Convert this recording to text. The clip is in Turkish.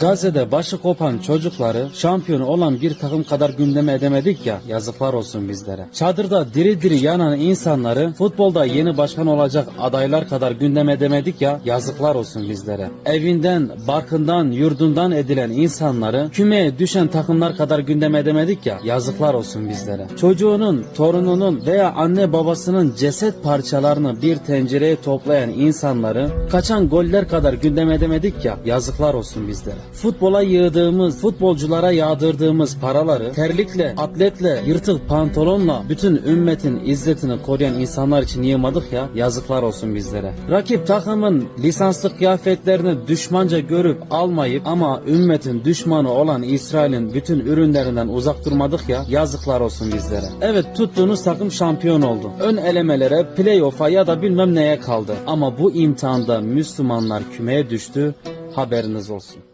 Gazze'de başı kopan çocukları şampiyon olan bir takım kadar gündeme edemedik ya yazıklar olsun bizlere. Çadırda diri diri yanan insanları futbolda yeni başkan olacak adaylar kadar gündeme edemedik ya yazıklar olsun bizlere. Evinden, barkından, yurdundan edilen insanları kümeye düşen takımlar kadar gündeme edemedik ya yazıklar olsun bizlere. Çocuğunun, torununun veya anne babasının ceset parçalarını bir tencereye toplayan insanları kaçan goller kadar gündeme edemedik ya yazıklar olsun bizlere. Futbola yığdığımız, futbolculara yağdırdığımız paraları terlikle, atletle, yırtık pantolonla bütün ümmetin izzetini koruyan insanlar için yığmadık ya yazıklar olsun bizlere. Rakip takımın lisanslı kıyafetlerini düşmanca görüp almayıp ama ümmetin düşmanı olan İsrail'in bütün ürünlerinden uzak durmadık ya yazıklar olsun bizlere. Evet tuttuğunuz takım şampiyon oldu. Ön elemelere, playoff'a ya da bilmem neye kaldı. Ama bu imtihanda Müslümanlar kümeye düştü. Haberiniz olsun.